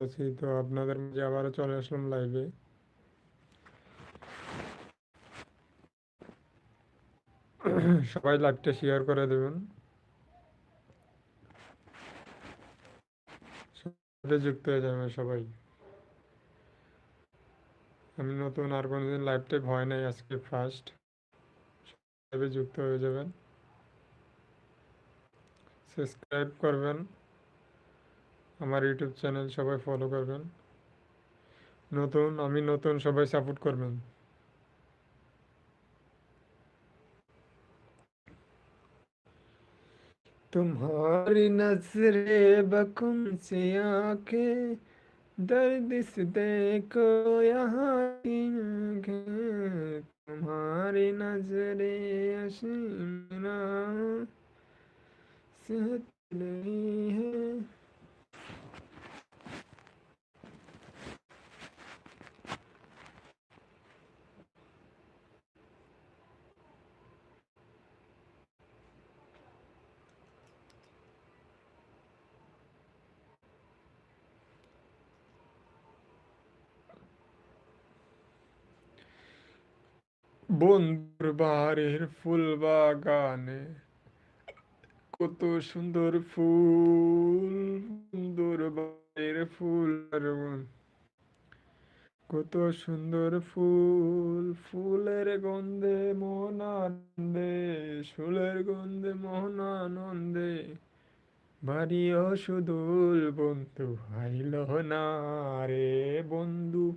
আছি তো আপনাদের মাঝে আবারও চলে আসলাম লাইভে সবাই লাইভটা শেয়ার করে দেবেন। যুক্ত হয়ে যাবে সবাই। আমি নতুন আর কোনোদিন লাইভটা ভয় নাই আজকে ফার্স্ট যুক্ত হয়ে যাবেন। সাবস্ক্রাইব করবেন। আমার ইউটিউব চ্যানেল সবাই ফলো করবেন নতুন আমি নতুন সবাই সাপোর্ট করবেন तुम्हारी नजरे बकुम से आंखें दर्द से देखो यहाँ की आंखें तुम्हारी नजरे अशीना सेहत नहीं है বন্ধুর বাহারের ফুল বাগানে। কত সুন্দর ফুল, সুন্দর বাহারের ফুল কত সুন্দর ফুল, ফুলের গন্ধে মন আনন্দে, ফুলের গন্ধে মন আনন্দে। বাড়িও সুদূর বন্ধু, হাইল না রে বন্ধু।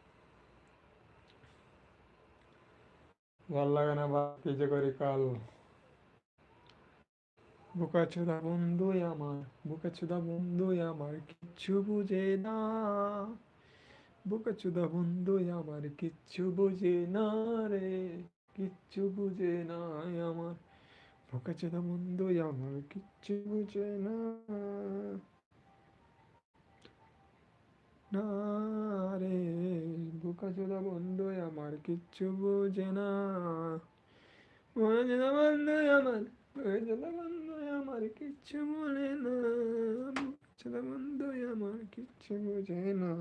ভালো লাগে না বা কি যে করি কাল। বুকা চোদা বন্ধুই আমার, বুকা চোদা বন্ধুই আমার, কিচ্ছু বুঝে না। বুকা চোদা বন্ধুই আমার, কিচ্ছু বুঝে না রে, কিচ্ছু বুঝে না আমার। বুকা চোদা বন্ধুই আমার, কিচ্ছু বুঝে না। না। চোদা বন্ধুই আমার কিচ্ছু না বন্ধুই আমার বন্ধুই আমার কিচ্ছু না বন্ধুই আমার কিচ্ছু না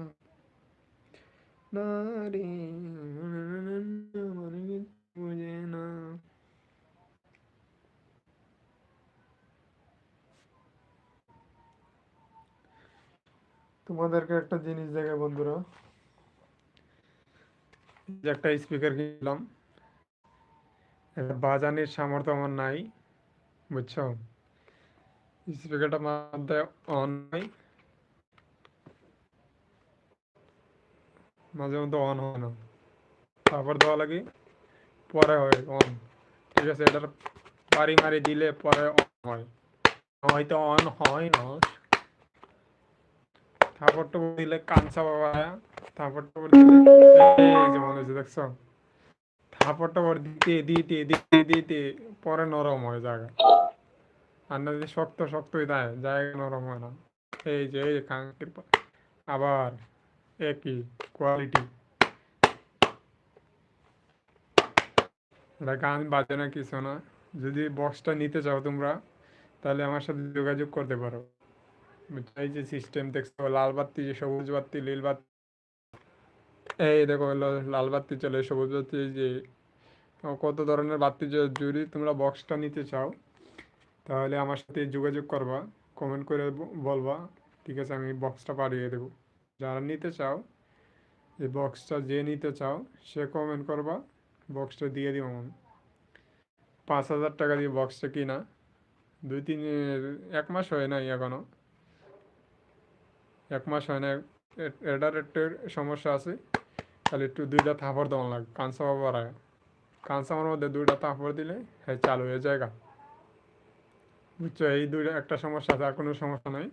তোমাদেরকে একটা জিনিস দেখে বন্ধুরা একটা স্পিকার কিনলাম। বাজানোর সামর্থ্য আমার নাই, বুঝছ? স্পিকারটা মধ্যে অন নাই। মাঝে মধ্যে অন হয় না। তারপর দেওয়া লাগে, পরে হয় অন ঠিক আছে, এটার বাড়ি মারি দিলে পরে অন হয়। হয়তো অন হয় না। থাপড়টা দিলে কাঞ্চা বাবা দিলে যে মনে হচ্ছে দেখছ? থাপড়টা পর দিতে দিতে দিতে দিতে পরে নরম হয় জায়গা। আর না যদি শক্ত শক্তই দেয় জায়গা নরম হয় না। এই যে, এই কাঙ্কির আবার একই কোয়ালিটি এটা গান বাজে না কিছু না। যদি বক্সটা নিতে চাও তোমরা, তাহলে আমার সাথে যোগাযোগ করতে পারো। এই যে সিস্টেম দেখছ, লাল বাতি যে সবুজ বাতি, নীল বাতি। এই দেখো লাল বাতি চলে, সবুজ বাতি যে কত ধরনের বাতি যদি তোমরা বক্সটা নিতে চাও, তাহলে আমার সাথে যোগাযোগ করবা কমেন্ট করে বলবা, ঠিক আছে, আমি বক্সটা পাঠিয়ে দেবো। যারা নিতে চাও, এই বক্সটা যে নিতে চাও, সে কমেন্ট করবা বক্সটা দিয়ে দিব আমি পাঁচ হাজার টাকা দিয়ে বক্সটা কিনা, দুই তিন এক মাস হয় নাই এখনও। এক মাস হয় না এটার একটু সমস্যা আছে। তাহলে একটু দুইটা থাপড় দেওয়া লাগবে কাঁচামা বাড়ায় কাঁচামার মধ্যে দুইটা থাপড় দিলে হ্যাঁ চালু হয়ে যায় বুঝছ? এই দুইটা একটা সমস্যা আছে, আর কোনো সমস্যা নাই।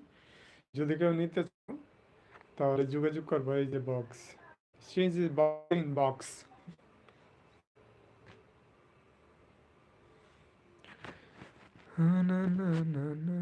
যদি কেউ নিতে চাও, তাহলে যোগাযোগ করব এই যে box size is boxing box না না না না।